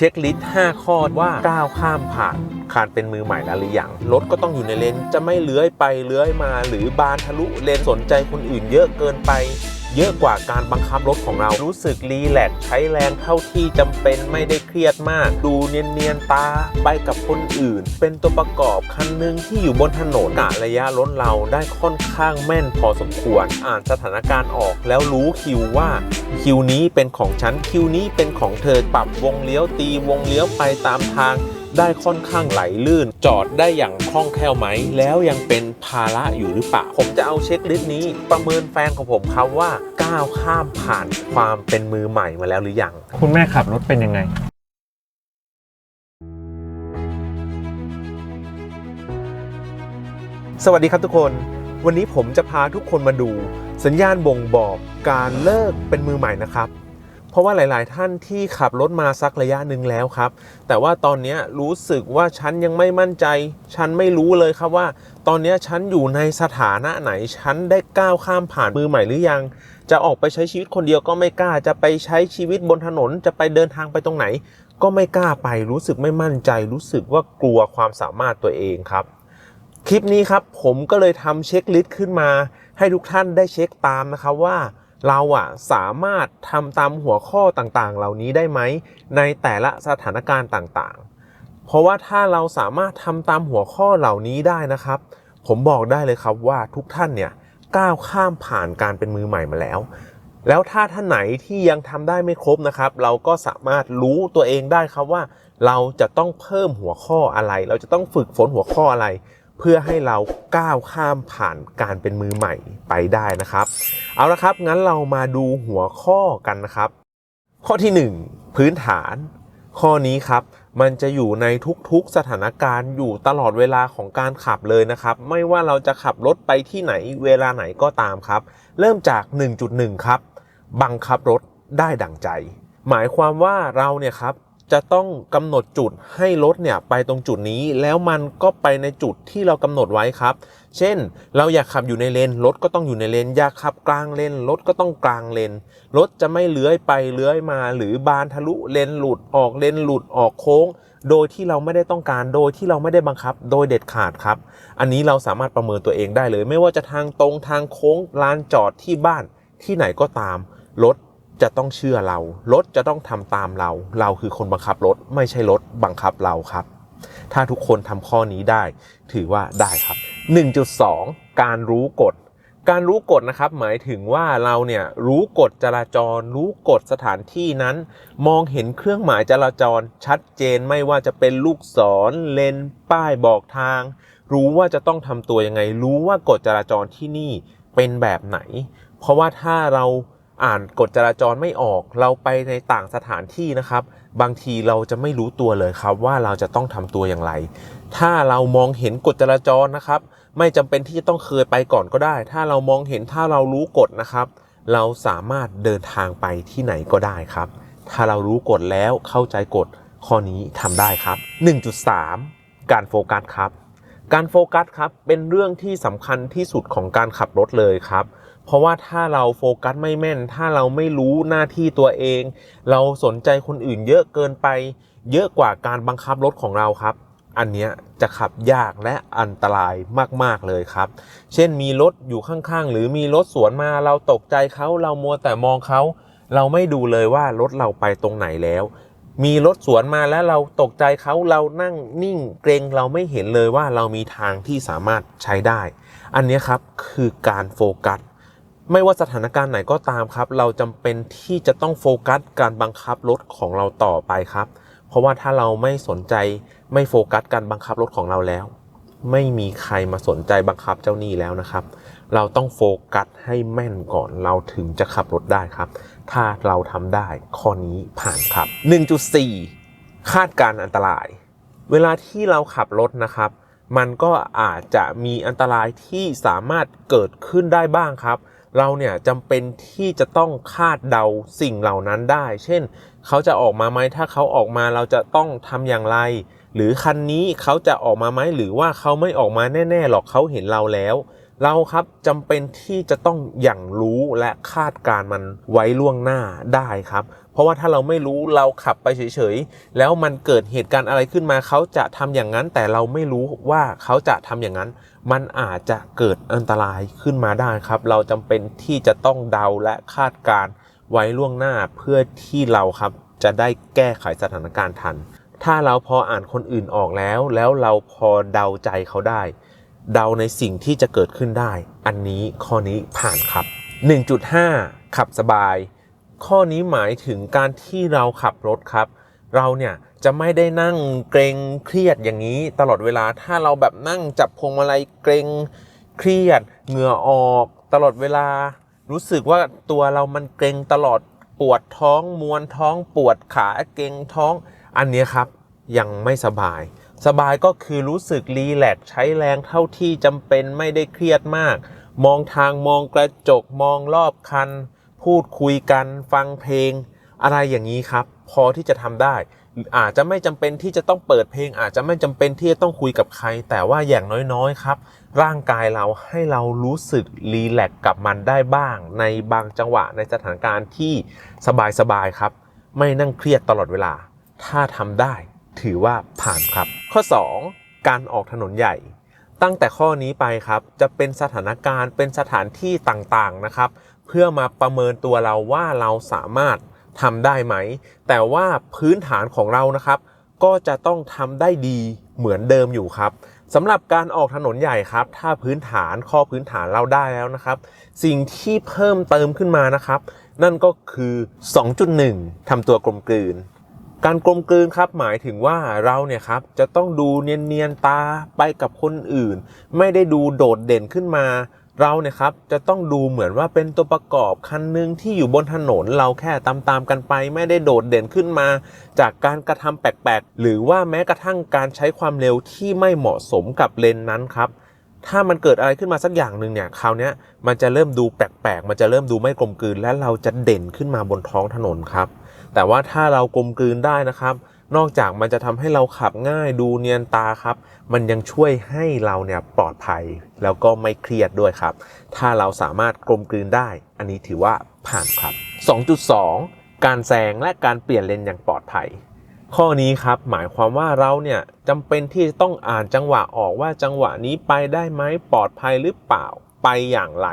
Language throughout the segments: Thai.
เช็คลิสต์ 5 ข้อว่าก้าวข้ามผ่านคานเป็นมือใหม่แล้วหรือยังรถก็ต้องอยู่ในเลนจะไม่เลื้อยไปเลื้อยมา หรือบานทะลุเลนสนใจคนอื่นเยอะเกินไป เยอะกว่าการบังคับรถของเรา รู้สึกรีแลกใช้แรงเท่าที่จำเป็นไม่ได้เครียดมาก ดูเนียนๆตาไปกับคนอื่น เป็นตัวประกอบคันหนึ่งที่อยู่บนถนนกะระยะรถเราได้ค่อนข้างแม่นพอสมควร อ่านสถานการณ์ออกแล้วรู้คิวว่าคิวนี้เป็นของฉันคิวนี้เป็นของเธอปรับวงเลี้ยวตีวงเลี้ยวไปตามทาง ได้ค่อนข้างไหลลื่น จอดได้อย่างคล่องแคล่วไหม แล้วยังเป็นภาระอยู่หรือเปล่า ผมจะเอาเช็คลิสต์นี้ ประเมินแฟนของผมครับว่าก้าวข้ามผ่านความเป็นมือใหม่มาแล้วหรือยัง คุณแม่ขับรถเป็นยังไงสวัสดีครับทุกคน วันนี้ผมจะพาทุกคนมาดู สัญญาณบ่งบอกการเลิกเป็นมือใหม่นะครับ เพราะว่าหลาย ๆ ท่านที่ขับรถมาสักระยะหนึ่งแล้วครับ แต่ว่าตอนนี้รู้สึกว่าฉันยังไม่มั่นใจ ฉันไม่รู้เลยครับว่า ตอนนี้ฉันอยู่ในสถานะไหน ฉันได้ก้าวข้ามผ่านมือใหม่หรือยัง จะออกไปใช้ชีวิตคนเดียวก็ไม่กล้า จะไปใช้ชีวิตบนถนน จะไปเดินทางไปตรงไหน ก็ไม่กล้าไป รู้สึกไม่มั่นใจ รู้สึกว่ากลัวความสามารถตัวเองครับ คลิปนี้ครับผมก็เลยทำเช็คลิสต์ขึ้นมา ให้ทุกท่านได้เช็คตามนะครับว่า เราอะสามารถทำตามหัวข้อต่างๆ เหล่านี้ได้ไหมในแต่ละสถานการณ์ต่างๆ เพราะว่าถ้าเราสามารถทำตามหัวข้อเหล่านี้ได้นะครับ ผมบอกได้เลยครับว่าทุกท่านเนี่ยก้าวข้ามผ่านการเป็นมือใหม่มาแล้ว แล้วถ้าท่านไหนที่ยังทำได้ไม่ครบนะครับ เราก็สามารถรู้ตัวเองได้ครับว่า เราจะต้องเพิ่มหัวข้ออะไร เราจะต้องฝึกฝนหัวข้ออะไร เพื่อให้เราก้าวข้ามผ่านการเป็นมือใหม่ไปได้นะครับ เอาละครับงั้นเรามาดูหัวข้อกันนะครับ ข้อที่ 1 พื้นฐาน ข้อนี้ครับมันจะอยู่ในทุกๆสถานการณ์อยู่ตลอดเวลาของการขับเลยนะครับ ไม่ว่าเราจะขับรถไปที่ไหนเวลาไหนก็ตามครับ เริ่มจาก 1.1 ครับ บังคับรถได้ดั่งใจ หมายความว่าเราเนี่ยครับ จะต้องกำหนดจุดให้รถเนี่ยไปตรงจุดนี้ แล้วมันก็ไปในจุดที่เรากำหนดไว้ครับ เช่น เราอยากขับอยู่ในเลนรถก็ต้องอยู่ในเลนอยากขับกลางเลนรถก็ต้องกลางเลนรถจะไม่เลื้อยไปเลื้อยมา หรือบานทะลุเลนหลุดออกเลนหลุดออกโค้ง โดยที่เราไม่ได้ต้องการโดยที่เราไม่ได้บังคับ โดยเด็ดขาดครับ อันนี้เราสามารถประเมินตัวเองได้เลย ไม่ว่าจะทางตรงทางโค้งลานจอดที่บ้านที่ไหนก็ตามรถ จะต้องเชื่อเรา รถจะต้องทำตามเรา เราคือคนบังคับรถ ไม่ใช่รถบังคับเราครับ ถ้าทุกคนทำข้อนี้ได้ ถือว่าได้ครับ 1.2 การรู้กฎ การรู้กฎนะครับ หมายถึงว่าเราเนี่ยรู้กฎจราจร รู้กฎสถานที่นั้น มองเห็นเครื่องหมายจราจร ชัดเจนไม่ว่าจะเป็นลูกศรเลนป้ายบอกทาง รู้ว่าจะต้องทำตัวยังไง รู้ว่ากฎจราจรที่นี่เป็นแบบไหน เพราะว่าถ้าเรา อ่านกฎจราจรไม่ออก เราไปในต่างสถานที่นะครับ บางทีเราจะไม่รู้ตัวเลยครับว่าเราจะต้องทำตัวอย่างไร ถ้าเรามองเห็นกฎจราจรนะครับ ไม่จำเป็นที่จะต้องเคยไปก่อนก็ได้ ถ้าเรามองเห็นถ้าเรารู้กฎนะครับ เราสามารถเดินทางไปที่ไหนก็ได้ครับ ถ้าเรารู้กฎแล้วเข้าใจกฎข้อนี้ทำได้ครับ 1.3 การโฟกัสครับ การโฟกัสครับเป็นเรื่องที่สำคัญที่สุดของการขับรถเลยครับ เพราะว่าถ้าเราโฟกัสไม่แม่น ถ้าเราไม่รู้หน้าที่ตัวเอง เราสนใจคนอื่นเยอะเกินไป เยอะกว่าการบังคับรถของเราครับ อันเนี้ยจะขับยากและอันตรายมาก ๆ เลยครับ เช่นมีรถอยู่ข้างๆ หรือมีรถสวนมาเราตกใจเขาเรามัวแต่มองเขาเราไม่ดูเลยว่ารถเราไปตรงไหนแล้ว มีรถสวนมาแล้วเราตกใจเขาเรานั่งนิ่งเกรงเราไม่เห็นเลยว่าเรามีทางที่สามารถใช้ได้ อันนี้ครับคือการโฟกัส ไม่ว่าสถานการณ์ไหนก็ตามครับ เราจำเป็นที่จะต้องโฟกัสการบังคับรถของเราต่อไปครับ เพราะว่าถ้าเราไม่สนใจไม่โฟกัสการบังคับรถของเราแล้ว ไม่มีใครมาสนใจบังคับเจ้าหนี้แล้วนะครับ เราต้องโฟกัสให้แม่นก่อนเราถึงจะขับรถได้ครับ ถ้าเราทำได้ข้อนี้ผ่านครับ 1.4 คาดการอันตราย เวลาที่เราขับรถนะครับ มันก็อาจจะมีอันตรายที่สามารถเกิดขึ้นได้บ้างครับ เราเนี่ยจำเป็นที่จะต้องคาดเดาสิ่งเหล่านั้นได้ เช่น เขาจะออกมาไหมถ้าเขาออกมาเราจะต้องทำอย่างไร หรือคันนี้เขาจะออกมาไหมหรือว่าเขาไม่ออกมาแน่ๆหรอกเขาเห็นเราแล้ว เราครับจำเป็นที่จะต้องอย่างรู้และคาดการมันไว้ล่วงหน้าได้ครับ เพราะว่าถ้าเราไม่รู้เราขับไปเฉยๆแล้วมันเกิดเหตุการณ์อะไรขึ้นมา เขาจะทำอย่างนั้นแต่เราไม่รู้ว่าเขาจะทำอย่างนั้น มันอาจจะเกิดอันตรายขึ้นมาได้ครับ เราจำเป็นที่จะต้องเดาและคาดการไว้ล่วงหน้าเพื่อที่เราครับจะได้แก้ไขสถานการณ์ทัน ถ้าเราพออ่านคนอื่นออกแล้ว แล้วเราพอเดาใจเขาได้ เดาในสิ่งที่จะเกิดขึ้นได้ อันนี้ข้อนี้ผ่านครับ 1.5 ขับสบาย ข้อนี้หมายถึงการที่เราขับรถครับ เราเนี่ย จะไม่ได้นั่งเกรงเครียดอย่างนี้ตลอดเวลาถ้าเราแบบนั่งจับพวงมาลัยเกรงเครียด เหงื่อออกตลอดเวลา รู้สึกว่าตัวเรามันเกรงตลอดปวดท้องมวนท้องปวดขาเกรงท้อง อันนี้ครับ ยังไม่สบาย สบายก็คือรู้สึกรีแลกใช้แรงเท่าที่จำเป็นไม่ได้เครียดมาก มองทางมองกระจกมองรอบคัน พูดคุยกัน ฟังเพลง อะไรอย่างนี้ครับ พอที่จะทำได้ อาจจะไม่จำเป็นที่จะต้องเปิดเพลง อาจจะไม่จำเป็นที่จะต้องคุยกับใคร แต่ว่าอย่างน้อยๆครับ ร่างกายเราให้เรารู้สึกรีแลกซ์กับมันได้บ้าง ในบางจังหวะในสถานการณ์ที่สบายๆครับ ไม่นั่งเครียดตลอดเวลา ถ้าทำได้ถือว่าผ่านครับ ข้อ 2 การออกถนนใหญ่ ตั้งแต่ข้อนี้ไปครับ จะเป็นสถานการณ์เป็นสถานที่ต่างๆนะครับ เพื่อมาประเมินตัวเราว่าเราสามารถ ทำได้ไหม แต่ว่าพื้นฐานของเรานะครับ ก็จะต้องทำได้ดีเหมือนเดิมอยู่ครับสำหรับการออกถนนใหญ่ครับ ถ้าพื้นฐานข้อพื้นฐานเราได้แล้วนะครับ สิ่งที่เพิ่มเติมขึ้นมานะครับ นั่นก็คือ 2.1ทำตัวกลมกลืน การกลมกลืนครับหมายถึงว่าเราเนี่ยครับจะต้องดูเนียนๆตาไปกับคนอื่น ไม่ได้ดูโดดเด่นขึ้นมา เราเนี่ยครับจะต้องดูเหมือนว่าเป็นตัวประกอบคันหนึ่งที่อยู่บนถนนเราแค่ตามๆกันไป ไม่ได้โดดเด่นขึ้นมา จากการกระทำแปลกๆ หรือว่าแม้กระทั่งการใช้ความเร็วที่ไม่เหมาะสมกับเลนนั้นครับถ้ามันเกิดอะไรขึ้นมาสักอย่างหนึ่งเนี่ยคราวนี้มันจะเริ่มดูแปลกๆ มันจะเริ่มดูไม่กลมกลืน และเราจะเด่นขึ้นมาบนท้องถนนครับ แต่ว่าถ้าเรากลมกลืนได้นะครับ นอกจากมันจะทำให้เราขับง่ายดูเนียนตาครับ มันยังช่วยให้เราเนี่ยปลอดภัยแล้วก็ไม่เครียดด้วยครับ ถ้าเราสามารถกลมกลืนได้ อันนี้ถือว่าผ่านครับ 2.2 การแซงและการเปลี่ยนเลนอย่างปลอดภัย ข้อนี้ครับหมายความว่าเราเนี่ยจำเป็นที่จะต้องอ่านจังหวะออกว่าจังหวะนี้ไปได้ไหมปลอดภัยหรือเปล่าไปอย่างไร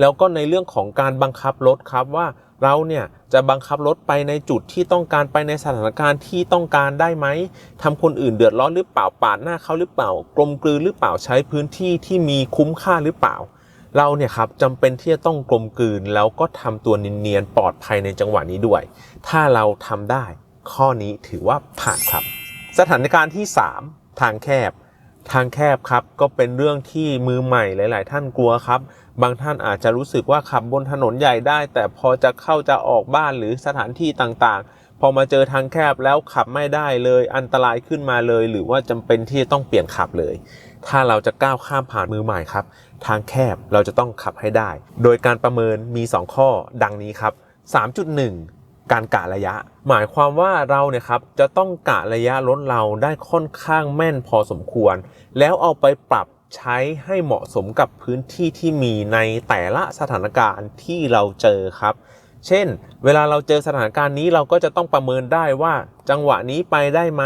แล้วก็ในเรื่องของการบังคับรถครับว่าเราเนี่ย จะบังคับรถไปในจุดที่ต้องการไปในสถานการณ์ที่ต้องการได้ไหมทำคนอื่นเดือดร้อนหรือเปล่าปาดหน้าเขาหรือเปล่ากลมกลืนหรือเปล่าใช้พื้นที่ที่มีคุ้มค่าหรือเปล่า เราเนี่ยครับจำเป็นที่จะต้องกลมกลืนแล้วก็ทำตัวเนียนๆปลอดภัยในจังหวะนี้ด้วย ถ้าเราทำได้ ข้อนี้ถือว่าผ่านครับ สถานการณ์ที่ 3 ทางแคบ ทางแคบครับก็เป็นเรื่องที่มือใหม่หลาย ๆ ท่านกลัวครับ บางท่านอาจจะรู้สึกว่าขับบนถนนใหญ่ได้ แต่พอจะเข้าจะออกบ้านหรือสถานที่ต่างๆ พอมาเจอทางแคบแล้วขับไม่ได้เลยอันตรายขึ้นมาเลย หรือว่าจำเป็นที่จะต้องเปลี่ยนขับเลย ถ้าเราจะก้าวข้ามผ่านมือใหม่ครับ ทางแคบเราจะต้องขับให้ได้ โดยการประเมินมี 2 ข้อดังนี้ครับ 3.1การกะระยะ หมายความว่าเราเนี่ยครับจะต้องกะระยะรถเราได้ค่อนข้างแม่นพอสมควร แล้วเอาไปปรับ ใช้ให้เหมาะสมกับพื้นที่ที่มีในแต่ละสถานการณ์ที่เราเจอครับ เช่น เวลาเราเจอสถานการณ์นี้เราก็จะต้องประเมินได้ว่า จังหวะนี้ไปได้ไหม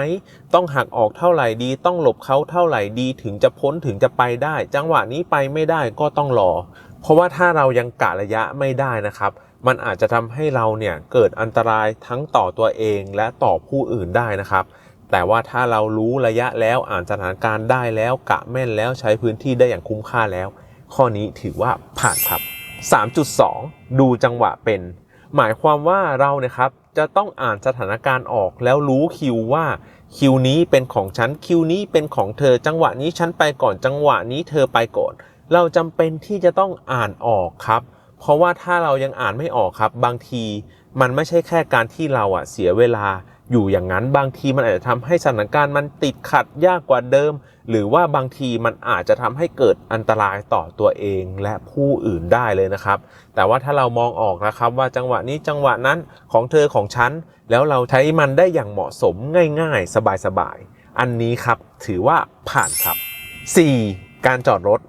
ต้องหักออกเท่าไหร่ดี ต้องหลบเขาเท่าไหร่ดีถึงจะพ้นถึงจะไปได้ จังหวะนี้ไปไม่ได้ก็ต้องรอ เพราะว่าถ้าเรายังกะระยะไม่ได้นะครับมันอาจจะทำให้เราเนี่ยเกิดอันตรายทั้งต่อตัวเองและต่อผู้อื่นได้นะครับ แต่ว่าถ้าเรารู้ระยะแล้วอ่านสถานการณ์ได้แล้วกะแม่นแล้วใช้พื้นที่ได้อย่างคุ้มค่าแล้ว ข้อนี้ถือว่าผ่านครับ 3.2 ดูจังหวะเป็น หมายความว่าเราเนี่ยครับจะต้องอ่านสถานการณ์ออกแล้วรู้คิวว่าคิวนี้เป็นของฉันคิวนี้เป็นของเธอ จังหวะนี้ฉันไปก่อนจังหวะนี้เธอไปก่อน เราจำเป็นที่จะต้องอ่านออกครับ เพราะว่าถ้าเรายังอ่านไม่ออกครับ บางทีมันไม่ใช่แค่การที่เราอะเสียเวลา อยู่อย่างนั้นบางทีมันอาจจะทำให้สถานการณ์มันติดขัดยากกว่าเดิม หรือว่าบางทีมันอาจจะทำให้เกิดอันตรายต่อตัวเองและผู้อื่นได้เลยนะครับ แต่ว่าถ้าเรามองออกนะครับว่าจังหวะนี้จังหวะนั้นของเธอของฉัน แล้วเราใช้มันได้อย่างเหมาะสมง่ายๆ สบายๆ อันนี้ครับถือว่าผ่านครับ 4. การจอดรถ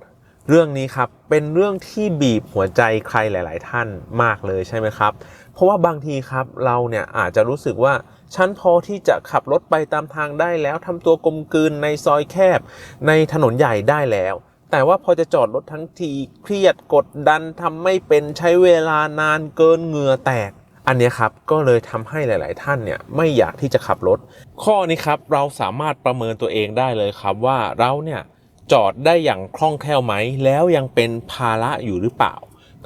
เรื่องนี้ครับเป็นเรื่องที่บีบหัวใจใครหลาย ๆ ท่านมากเลยใช่ไหมครับ เพราะว่าบางทีครับเราเนี่ยอาจจะรู้สึกว่า ฉันพอที่จะขับรถไปตามทางได้แล้วทำตัวกลมกลืนในซอยแคบ ในถนนใหญ่ได้แล้ว แต่ว่าพอจะจอดรถทั้งทีเครียดกดดันทำไม่เป็นใช้เวลานานเกินเหงื่อแตกอันนี้ครับก็เลยทำให้หลาย ๆ ท่านเนี่ยไม่อยากที่จะขับรถ ข้อนี้ครับเราสามารถประเมินตัวเองได้เลยครับว่าเราเนี่ยจอดได้อย่างคล่องแคล่วไหม แล้วยังเป็นภาระอยู่หรือเปล่า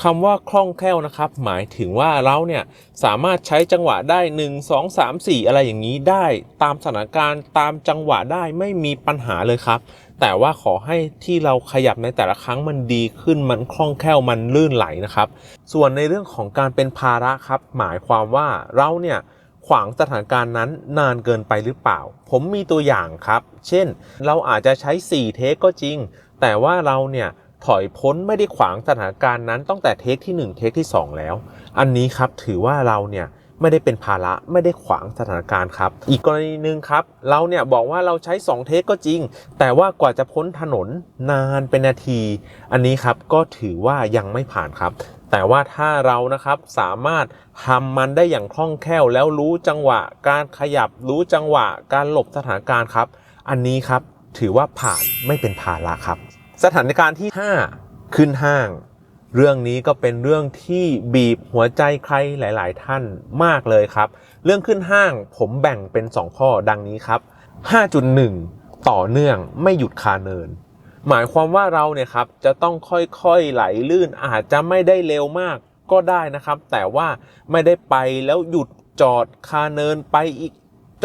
คำว่าคล่องแคล่วนะครับ หมายถึงว่าเราเนี่ยสามารถใช้จังหวะได้ 1 2 3 4 อะไรอย่างนี้ได้ตามสถานการณ์ตามจังหวะได้ไม่มีปัญหาเลยครับ แต่ว่าขอให้ที่เราขยับในแต่ละครั้งมันดีขึ้นมันคล่องแคล่วมันลื่นไหลนะครับ ส่วนในเรื่องของการเป็นภาระครับ หมายความว่าเราเนี่ยขวางสถานการณ์นั้นนานเกินไปหรือเปล่า ผมมีตัวอย่างครับ เช่น เราอาจจะใช้4เทคก็จริง แต่ว่าเราเนี่ย ถอยพ้นไม่ได้ขวางสถานการณ์นั้นตั้งแต่เทคที่ 1 เทคที่ 2 แล้ว อันนี้ครับถือว่าเราเนี่ยไม่ได้เป็นภาระไม่ได้ขวางสถานการณ์ครับ อีกกรณีหนึ่งครับ เราเนี่ยบอกว่าเราใช้ 2 เทคก็จริง แต่ว่ากว่าจะพ้นถนนนานเป็นนาที อันนี้ครับก็ถือว่ายังไม่ผ่านครับ แต่ว่าถ้าเรานะครับสามารถทำมันได้อย่างคล่องแคล่ว แล้วรู้จังหวะ การขยับรู้จังหวะ การหลบสถานการณ์ครับ อันนี้ครับถือว่าผ่านไม่เป็นภาระครับ สถานการณ์ที่ 5 ขึ้นห้าง เรื่องนี้ก็เป็นเรื่องที่บีบหัวใจใครหลาย ๆ ท่านมากเลยครับ เรื่องขึ้นห้างผมแบ่งเป็น 2 ข้อดังนี้ครับ 5.1 ต่อเนื่องไม่หยุดคาเนิน หมายความว่าเราเนี่ยครับจะต้องค่อยๆไหลลื่นอาจจะไม่ได้เร็วมากก็ได้นะครับ แต่ว่าไม่ได้ไปแล้วหยุดจอดคาเนินไปอีก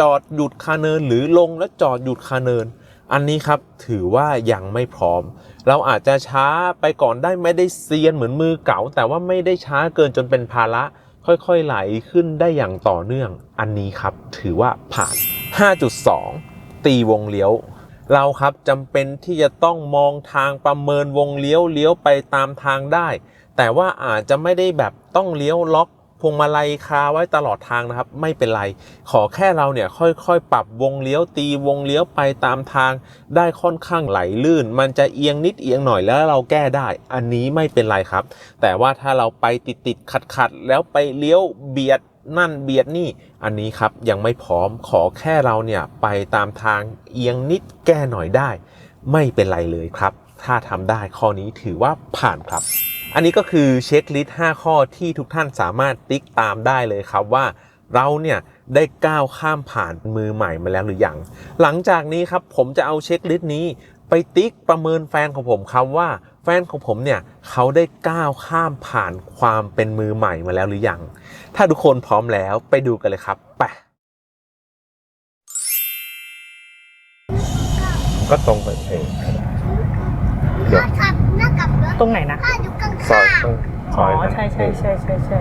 จอดหยุดคาเนินหรือลงแล้วจอดหยุดคาเนิน อันนี้ครับถือว่ายังไม่พร้อม เราอาจจะช้าไปก่อนได้ไม่ได้เซียนเหมือนมือเก่า แต่ว่าไม่ได้ช้าเกินจนเป็นภาระ ค่อยๆไหลขึ้นได้อย่างต่อเนื่อง อันนี้ครับถือว่าผ่าน 5.2 ตีวงเลี้ยว เราครับจำเป็นที่จะต้องมองทางประเมินวงเลี้ยวเลี้ยวไปตามทางได้ แต่ว่าอาจจะไม่ได้แบบต้องเลี้ยวล็อก พวงมาลัยคาไว้ตลอดทางนะครับ ไม่เป็นไร ขอแค่เราเนี่ยค่อยๆ ปรับวงเลี้ยวตีวงเลี้ยวไปตามทาง ได้ค่อนข้างไหลลื่น มันจะเอียงนิดเอียงหน่อยแล้วเราแก้ได้ อันนี้ไม่เป็นไรครับ แต่ว่าถ้าเราไปติดติดขัดขัดๆแล้วไปเลี้ยวเบียดนั่นเบียดนี่อันนี้ครับยังไม่พร้อมขอแค่เราเนี่ยไปตามทางเอียงนิดแก้หน่อยได้ ไม่เป็นไรเลยครับ ถ้าทำได้ข้อนี้ถือว่าผ่านครับ อันนี้ก็คือเช็คลิสต์5ข้อที่ทุกท่านสามารถติ๊กตามได้เลยครับว่าเราเนี่ยได้ก้าวข้ามผ่านมือใหม่มาแล้วหรือยัง หลังจากนี้ครับผมจะเอาเช็คลิสต์นี้ ไปติ๊กประเมินแฟนของผมครับว่าแฟนของผมเนี่ยเขาได้ก้าวข้ามผ่านความเป็นมือใหม่มาแล้วหรือยัง ถ้าทุกคนพร้อมแล้วไปดูกันเลยครับไปก็ตรงไปเองเดี๋ยวถ้าขับหน้ากับรถตรงไหนนะ ถ้าอยู่ข้าง ซอยๆต้องซอ๋ออยนั้นใช่ใช่ใช่ใช่ใช่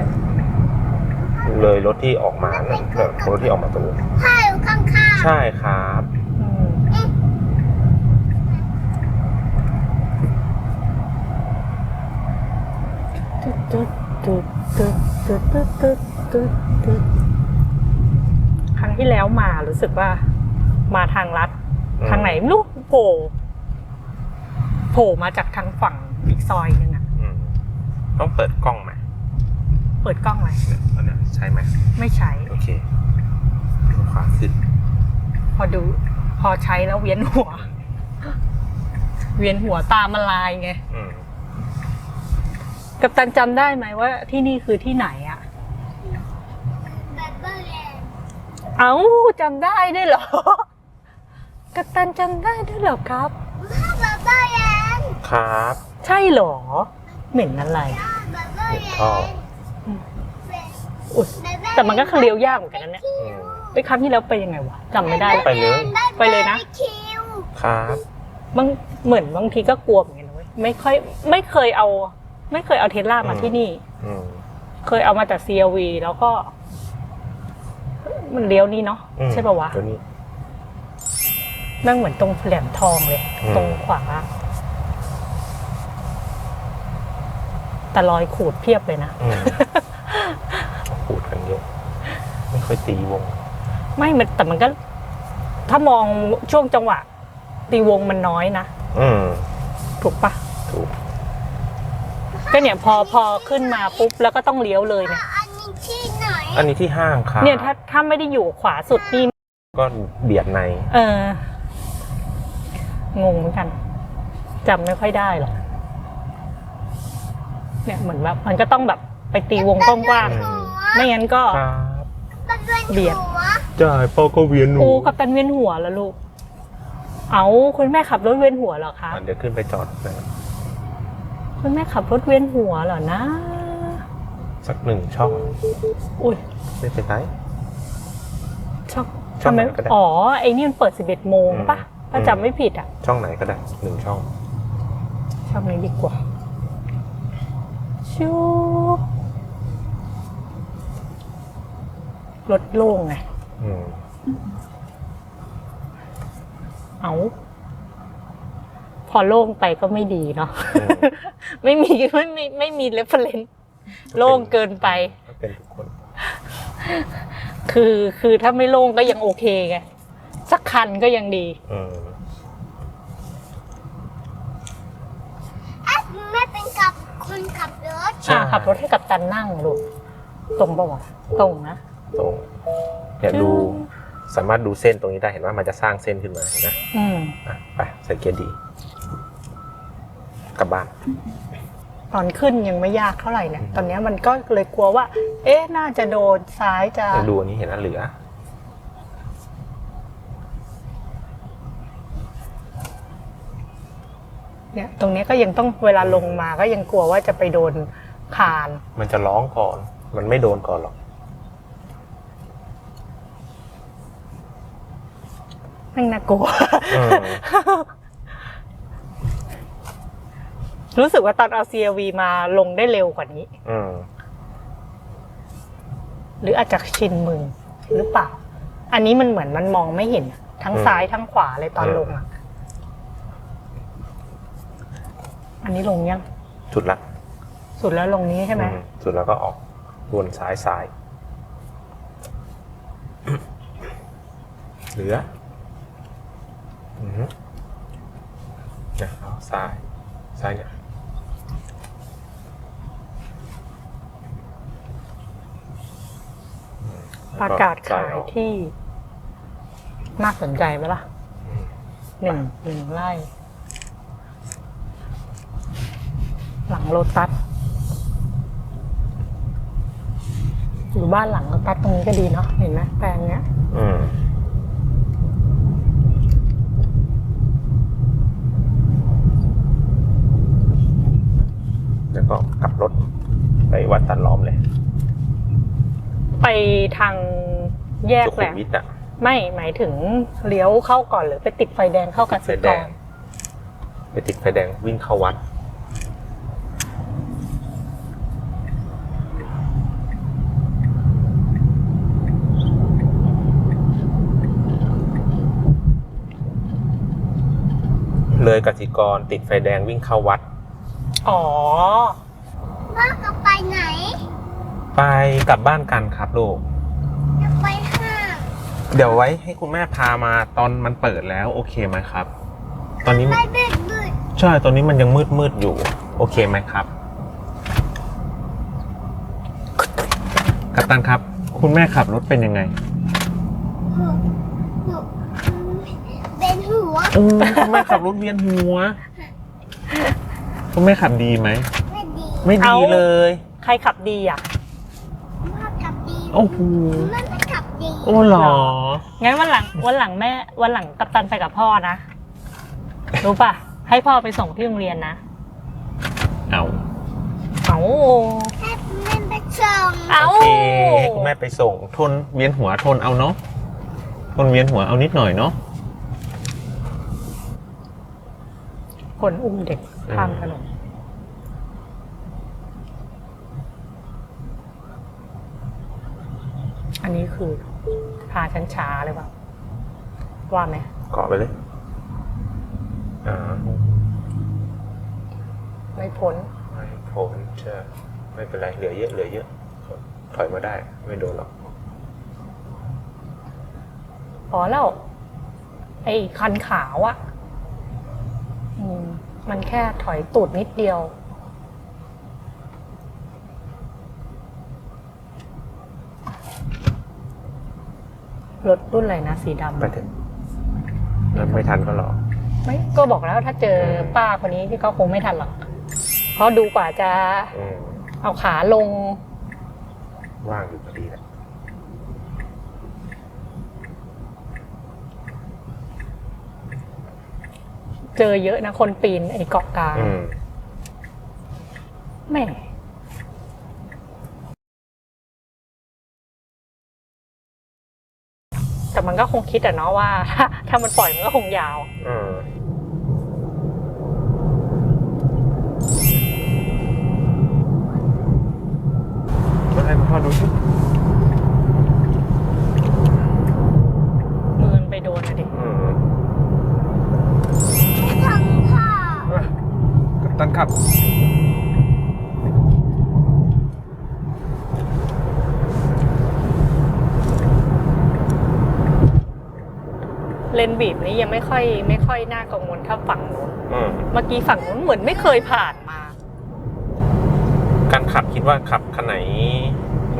เลยรถที่ออกมานะแบบรถที่ออกมาตรงนี้ถ้าอยู่ข้างๆใช่ครับอืมตึ๊ดตึ๊ดตึ๊ดตึ๊ดตึ๊ดตึ๊ดตึ๊ดตึ๊ดตึ๊ดครั้งที่แล้วมารู้สึกว่า มาทางลัด อืมทางไหนไม่รู้โผล่โผล่มาจากทางฝั่งอีกซอยหนึงอะอืม ต้องเปิดกล้องไหมเปิดกล้องไหมเนี่ยอันเนี้ยใช่ไหมไม่ใช้ โอเคดูขวาขึ้น พอดู พอใช้แล้วเวียนหัว เวียนหัวตามันลายไงอืมกัปตันจำได้ไหมว่าที่นี่คือที่ไหนอะแบบเบอร์แลนด์เอ้าจำได้ด้วยเหรอ กัปตันจำได้ด้วยเหรอครับถ้าแบบเบอร์แลนด์ครับ ใช่เหรอ เหม็นอะไรถ้าแบบเบอร์เห็นแลท่อนด์อุ๊ยแต่มันก็เลี้ยวยากเหมือนกันนะเนี่ยอืมไปครั้งที่แล้วไปยังไงวะจำไม่ได้ไปเลยไปเลยนะคิวครับบางเหมือนบางทีก็กลัวเหมือนกันนะเว้ยไม่ค่อยไม่เคยเอา ไม่เคยเอาเทสลามาที่นี่ อืมเคยเอามาแต่ CRV แล้วก็ มันเลี้ยวนี่เนาะอืมใช่ป่าวะตัวนี้แม่งเหมือนตรงแหลมทองเลย อืม ตรงขวา แต่รอยขูดเพียบเลยนะ อืม ขูดกันเยอะ ไม่ค่อยตีวง ไม่มันแต่มันก็ ถ้ามองช่วงจังหวะ ตีวงมันน้อยนะ อืม ถูกปะถูก ก็เนี่ยพอพอขึ้นมาปุ๊บแล้วก็ต้องเลี้ยวเลยเนี่ยอันนี้ที่ไหนอันนี้ที่ห้างครับเนี่ยถ้าถ้าไม่ได้อยู่ขวาสุดนี่ก็เบียดใน เอองงเหมือนกันจำไม่ค่อยได้หรอก เนี่ยเหมือนแบบมันก็ต้องแบบไปตีวงกว้างอืมๆไม่งั้นก็ครับมันเป็นเบียดหัวจ่ายปอก็เวียนหนูโอ้กับตันเวียนหัวแล้วลูก เอาคุณแม่ขับรถเวียนหัวเหรอคะอะเดี๋ยวขึ้นไปจอดนะคุณแม่ขับรถเวียนหัวเหรอนะสักหนึ่งช่องอุ้ยไม่เป็นไรช่องช่องทำไมไหนก็ได้ อ๋อไอ้นี่มันเปิด 11โมงอืมปะถ้าอืมจำไม่ผิดอะช่องไหนก็ได้หนึ่งช่อง ช่องนี้ดีกว่า ชูรถโล่งไง อืมเอาพอโล่งไปก็ไม่ดีเนาะ อืม ไม่มีไม่มีไม่มีเรฟเฟรนโล่งเกินไป ก็เป็นทุกคน คือคือถ้าไม่โล่งก็ยังโอเคไงสักคันก็ยังดีอืม เอ๊ะแม่เป็นกับคนขับรถ ใช่ อ่าขับรถให้กับตันนั่งลูกตรงปะวะตรงนะ ตรงเนี่ยดูสามารถดูเส้นตรงนี้ได้เห็นว่ามันจะสร้างเส้นขึ้นมาเห็นไหมอืม อะไปใส่เกียร์ดีกลับบ้าน ตอนขึ้นยังไม่ยากเท่าไหร่เนี่ยตอนเนี้ยมันก็เลยกลัวว่า เอ๊ะน่าจะโดนซ้ายจะแล้วดูอันนี้เห็นว่าเหลือ เนี่ยตรงเนี้ยก็ยังต้องเวลาลงมาก็ยังกลัวว่าจะไปโดน คาน มันจะร้องก่อน มันไม่โดนก่อนหรอก แม่งน่ากลัว อืม รู้สึกว่าตอนเอา CRV มาลงได้เร็วกว่านี้ อืม หรืออาจจะชินมือหรือเปล่า อันนี้มันเหมือนมันมองไม่เห็น ทั้งซ้ายทั้งขวาเลยตอนลงอะ อันนี้ลงยังสุดละ สุดแล้วลงนี้ใช่ไหมอืสุดแล้วก็ออกวนซ้ายซ้าย เหลืออือฮึเนี่ยเอาซ้ายซ้ายเนี่ยประกาศซ้ขายออกที่ น่าสนใจไหมล่ะหนึ่งหนึ่งไร่ หลังโลตัส อยู่บ้านหลังโลตัสตรงนี้ก็ดีเนาะเห็นไหมแปลงเนี้ยอืมแล้วก็กลับรถไปวัดตันล้อมเลยไปทางแยกสุแหขุละมวิทอะไม่หมายถึงเลี้ยวเข้าก่อนหรือไปติดไฟแดงเข้ากับไฟสีแดกองงไปติดไฟแดงวิ่งเข้าวัด เลยกสิกรติดไฟแดงวิ่งเข้าวัด อ๋อ พ่อจะไปไหน ไปกลับบ้านกันครับลูก จะไปห้างเดี๋ยวไว้ให้คุณแม่พามาตอนมันเปิดแล้วโอเคไหมครับ ตอนนี้ ไปเบ็ดบึดใช่ตอนนี้มันยังมืดมืดๆอยู่ โอเคไหมครับ กัปตันครับ คุณแม่ขับรถเป็นยังไงหัวหัวเป็น หัวอืมคุณแม่ขับรถเวียนหัวคุณแม่ขับดีไหม ไม่ดีไม่ดีเอาเลย ใครขับดีอะ พ่อขับดีโอ้โหแม่ไม่ขับดีโอ้หรอ งั้นวันหลังวันหลังแม่วันหลังกัปตันไปกับพ่อนะ รู้ป่ะ ให้พ่อไปส่งที่โรงเรียนนะ เอาเอาให้แม่ไปส่งเอาโอเคให้คุณแม่ไปส่งทนเวียนหัวทนเอาเนาะทนเวียนหัวเอานิดหน่อยเนาะ คนอุ้มเด็กข้ามถนนอันนี้คือพาฉันช้าเลยป่ะว่าไหมเกาะไปเลยอ่าไม่พ้น ไม่พ้นจะไม่เป็นไรเหลือเยอะเหลือเยอะถอยมาได้ ไม่โดนหรอกพอแล้วไอ้คันขาวอะอื มมันแค่ถอยตูดนิดเดียว รถรุ่นอะไรนะ สีดำไปเถอะแล้วไม่ทันก็รอไม่ก็บอกแล้วถ้าเจอป้าคนนี้ที่ก็คงไม่ทันหรอก เพราะดูกว่าจะ อืมเอาขาลง ว่างอยู่พอดีแหละ เจอเยอะนะคนปีนไอ้เกาะกลางอืมแหม่แต่มันก็คงคิดอะเนาะว่า ถ้าถ้ามันปล่อยมันก็คงยาว อืมมาให้พ่อดูสิ มือมันไปโดนอะดิ อืม ไม่ทำค่ะ อะ กัปตันขับ เลนบีบนี้ยังไม่ค่อยไม่ค่อยน่ากังวลถ้าฝั่งนู้นอืมเมื่อกี้ฝั่งนู้นเหมือนไม่เคยผ่านมา การขับคิดว่าขับคันไหน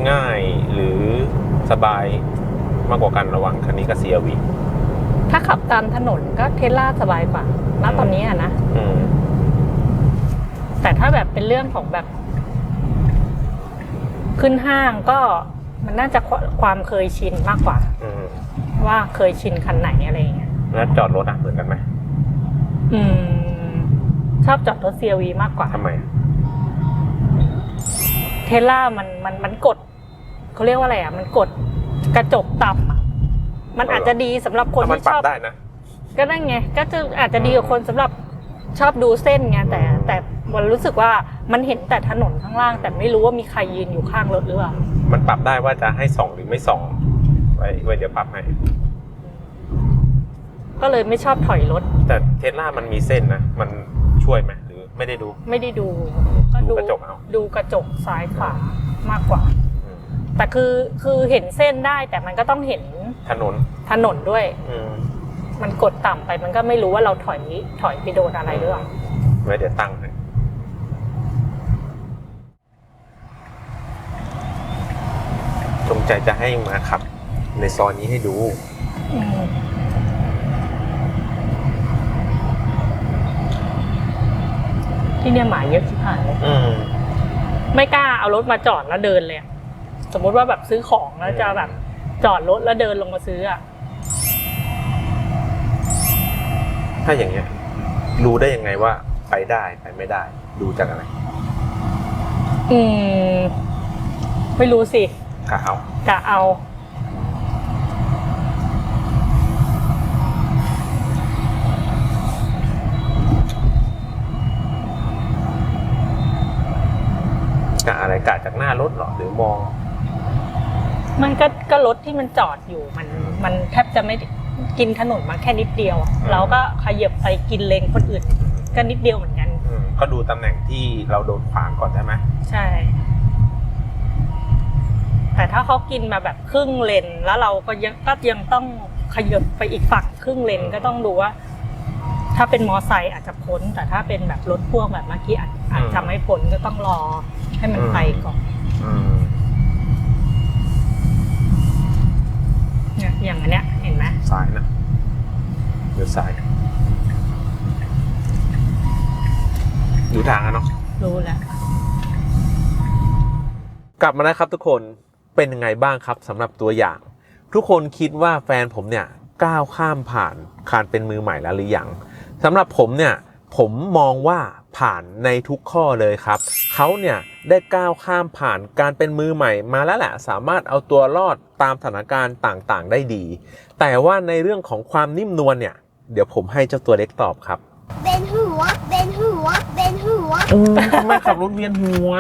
ง่ายหรือสบายมากกว่ากันระหว่างคันนี้กับ CRV ถ้าขับตามถนนก็เทสลาสบายกว่าณตอนนี้อะนะ อืม แต่ถ้าแบบเป็นเรื่องของแบบ ขึ้นห้างก็มันน่าจะควความเคยชินมากกว่า อืมว่าเคยชินคันไหนอะไรอย่างเงี้ย แล้วจอดรถอะเหมือนกันไหมอืม ชอบจอดรถ CRV มากกว่า ทำไมอะเทสลามันมันมันกดเขาเรียกว่าอะไรอะ มันกดกระจกต่ำอะมันอาจจะดีสำหรับคนถ้ามันที่ปรัชบอบ ได้นะ ก็นั่นไง ก็จะอาจจะดีกับคนสำหรับชอบดูเส้นไงแต่ แต่ มันรู้สึกว่ามันเห็นแต่ถนนข้างล่าง แต่ไม่รู้ว่ามีใครยืนอยู่ข้างรถหรือเปล่ามันปรับได้ว่าจะให้ส่องหรือไม่ส่องไว้ไว้เดี๋ยวปรับให้ ก็เลยไม่ชอบถอยรถ แต่เทสลามันมีเส้นนะ มันช่วยไหมหรือไม่ได้ดู ไม่ได้ดูก็ดูกระจกเอาดูกระจกซ้ายขวามากกว่าอืมแต่คือคือเห็นเส้นได้แต่มันก็ต้องเห็นถนนถนนด้วยอืมมันกดต่ำไปมันก็ไม่รู้ว่าเราถอยถอยไปโดนอะไรหรือเปล่าไว้เดี๋ยวตั้งให้จง ใจจะให้มาขับ ในซอยนี้ให้ดูอืมที่เนี่ยหมาเยอะชิบหายเลยอืม ไม่กล้าเอารถมาจอดแล้วเดินเลยอะสมมุติว่าแบบซื้อของแล้วจะแบบ จอดรถแล้วเดินลงมาซื้ออะถ้าอย่างเงี้ย รู้ได้ยังไงว่า ไปได้ไปไม่ได้ ดูจากอะไร อืม ไม่รู้สิ กะเอากะเอากะอะไรกะจากหน้ารถเหรอหรือมอง มันก็ก็รถที่มันจอดอยู่มันมันแทบจะไม่ได้กินถนนมาแค่นิดเดียวอะอืมเราก็ขยับไปกินเลนคนอื่น ก็นิดเดียวเหมือนกันอืมก็ดูตำแหน่งที่เราโดนขวางก่อนใช่ไหมใช่ แต่ถ้าเขากินมาแบบครึ่งเลนแล้วเราก็ยังก็ยังต้องขยับไปอีกฝั่งครึ่งเลนก็ต้องดูว่า ถ้าเป็นมอไซค์อาจจะพ้น แต่ถ้าเป็นแบบรถพ่วงแบบเมื่อกี้อาจอาจจะไม่พ้นก็ต้องรอให้มันไปก่อนอืมเนี่ยอย่างอันเนี้ยเห็นไหมซ้ายนะเดี๋ยวซ้ายดูทางอะเนาะรู้แล้วกลับมาแล้วครับทุกคน เป็นยังไงบ้างครับสำหรับตัวอย่าง ทุกคนคิดว่าแฟนผมเนี่ยก้าวข้ามผ่านการเป็นมือใหม่แล้วหรือยังสำหรับผมเนี่ยผมมองว่าผ่านในทุกข้อเลยครับ เขาเนี่ยได้ก้าวข้ามผ่านการเป็นมือใหม่มาแล้วแหละ สามารถเอาตัวรอดตามสถานการณ์ต่างๆ ได้ดี แต่ว่าในเรื่องของความนิ่มนวลเนี่ย เดี๋ยวผมให้เจ้าตัวเล็กตอบครับ เป็นหัว เป็นหัว เป็นหัวอืมทำไมขับรถเวียนหัว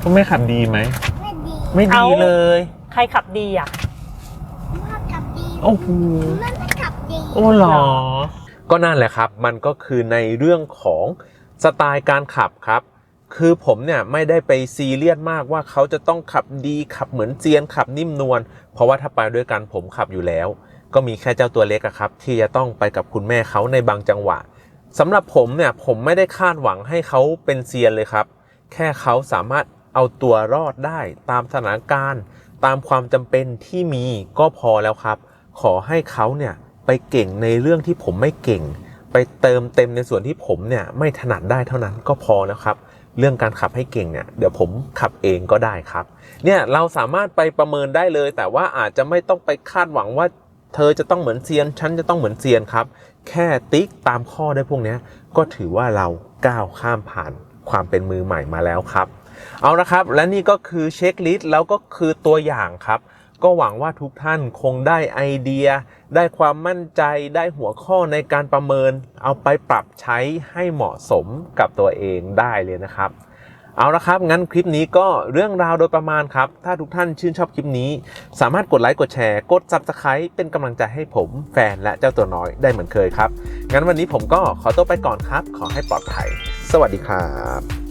คุณไม่ขับดีไหม ไม่ดีไม่ดีเลย ใครขับดีอะพ่อขับดีโอ้โหแม่ไม่ขับดีโอ้หรอ ก็นั่นแหละครับ มันก็คือในเรื่องของสไตล์การขับครับ คือผมเนี่ยไม่ได้ไปซีเรียสมากว่าเขาจะต้องขับดีขับเหมือนเซียนขับนิ่มนวล เพราะว่าถ้าไปด้วยกันผมขับอยู่แล้ว ก็มีแค่เจ้าตัวเล็กอะครับ ที่จะต้องไปกับคุณแม่เขาในบางจังหวะสำหรับผมเนี่ยผมไม่ได้คาดหวังให้เขาเป็นเซียนเลยครับ แค่เขาสามารถ เอาตัวรอดได้ตามสถานการณ์ ตามความจำเป็นที่มีก็พอแล้วครับ ขอให้เขาเนี่ยไปเก่งในเรื่องที่ผมไม่เก่ง ไปเติมเต็มในส่วนที่ผมเนี่ยไม่ถนัดได้เท่านั้นก็พอแล้วครับ เรื่องการขับให้เก่งเนี่ยเดี๋ยวผมขับเองก็ได้ครับ เนี่ยเราสามารถไปประเมินได้เลย แต่ว่าอาจจะไม่ต้องไปคาดหวังว่าเธอจะต้องเหมือนเซียน ฉันจะต้องเหมือนเซียนครับ แค่ติ๊กตามข้อได้พวกนี้ก็ถือว่าเราก้าวข้ามผ่านความเป็นมือใหม่มาแล้วครับ เอาละครับ และนี่ก็คือเช็คลิสต์แล้วก็คือตัวอย่างครับ ก็หวังว่าทุกท่านคงได้ไอเดีย ได้ความมั่นใจได้หัวข้อในการประเมิน เอาไปปรับใช้ให้เหมาะสมกับตัวเองได้เลยนะครับเอาละครับ งั้นคลิปนี้ก็เรื่องราวโดยประมาณครับ ถ้าทุกท่านชื่นชอบคลิปนี้ สามารถกดไลค์กดแชร์ กด Subscribe เป็นกำลังใจให้ผมแฟนและเจ้าตัวน้อยได้เหมือนเคยครับ งั้นวันนี้ผมก็ขอตัวไปก่อนครับ ขอให้ปลอดภัย สวัสดีครับ